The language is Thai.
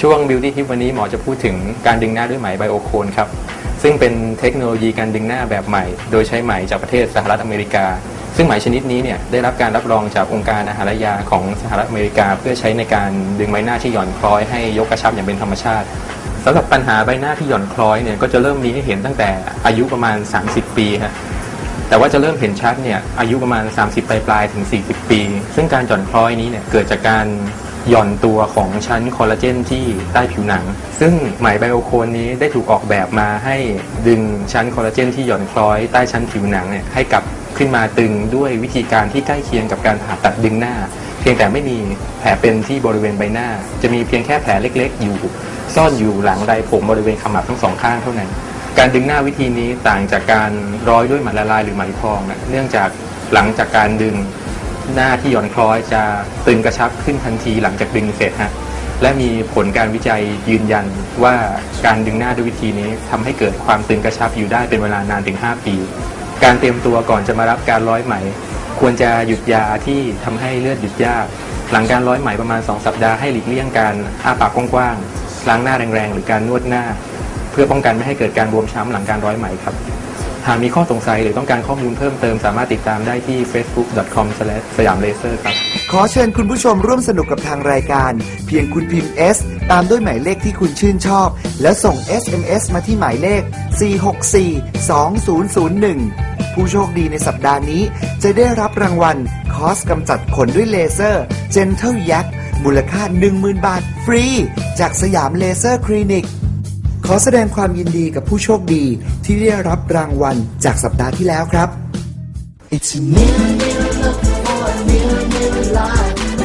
ช่วง Beauty Tip วันนี้หมอจะพูดถึงการดึงหน้าด้วยไหมไบโอโคนครับ ซึ่งเป็นเทคโนโลยีการดึงหน้าแบบใหม่ โดยใช้ไหมจากประเทศสหรัฐอเมริกา ซึ่งไหมชนิดนี้เนี่ยได้รับการรับรองจากองค์การอาหารยาของสหรัฐอเมริกา เพื่อใช้ในการดึงใบหน้าที่หย่อนคล้อยให้ยกกระชับอย่างเป็นธรรมชาติสำหรับปัญหาใบหน้าที่หย่อนคล้อยเนี่ยก็จะเริ่มมีให้เห็นตั้งแต่อายุประมาณ 30 ปีฮะแต่ว่าจะเริ่มเห็นชัดเนี่ยอายุประมาณ 30ปลายปลายๆถึง 40 ปี ซึ่งการหย่อนคล้อยนี้เนี่ยเกิดจากการ หย่อนตัวของชั้นคอลลาเจนที่ใต้ผิวหนัง ซึ่งไหมไบโอโคนนี้ได้ถูกออกแบบมาให้ดึงชั้นคอลลาเจนที่หย่อนคล้อยใต้ชั้นผิวหนังเนี่ยให้กลับขึ้นมาตึงด้วยวิธีการที่ใกล้เคียงกับการผ่าตัดดึงหน้า เพียงแต่ไม่มีแผลเป็นที่บริเวณใบหน้า จะมีเพียงแค่แผลเล็กๆ อยู่ซ่อนอยู่หลังไรผมบริเวณขมับทั้งสองข้างเท่านั้น การดึงหน้าวิธีนี้ต่างจากการร้อยด้วยหมละลายหรือไหมทองนะเนื่องจากหลังจากการดึง หน้าที่หย่อนคล้อยจะตึงกระชับขึ้นทันทีหลังจากดึงเสร็จฮะและมีผลการวิจัยยืนยันว่าการดึงหน้าด้วยวิธีนี้ทำให้เกิดความตึงกระชับอยู่ได้เป็นเวลานานถึง 5 ปี การเตรียมตัวก่อนจะมารับการร้อยไหม ควรจะหยุดยาที่ทำให้เลือดหยุดยาก หลังการร้อยไหมประมาณ 2 สัปดาห์ให้หลีกเลี่ยงการอ้าปากกว้างๆล้างหน้าแรงๆ หรือการนวดหน้า เพื่อป้องกันไม่ให้เกิดการบวมช้ำหลังการร้อยไหมครับ หากมีข้อสงสัยหรือต้องการข้อมูลเพิ่มเติมสามารถติดตามได้ที่ facebook.com สยามเลเซอร์ครับ ขอเชิญคุณผู้ชมร่วมสนุกกับทางรายการ เพียงคุณพิมพ์ S ตามด้วยหมายเลขที่คุณชื่นชอบ แล้วส่ง SMS มาที่หมายเลข 4642001 ผู้โชคดีในสัปดาห์นี้ จะได้รับรางวัล คอสกำจัดขนด้วยเลเซอร์ Gentle Yak มูลค่า 10,000 บาทฟรี จากสยามเลเซอร์คลินิก ขอแสดงความยินดีกับผู้โชคดีที่ได้รับรางวัลจากสัปดาห์ที่แล้วครับ It's a new, new look for a new, new life.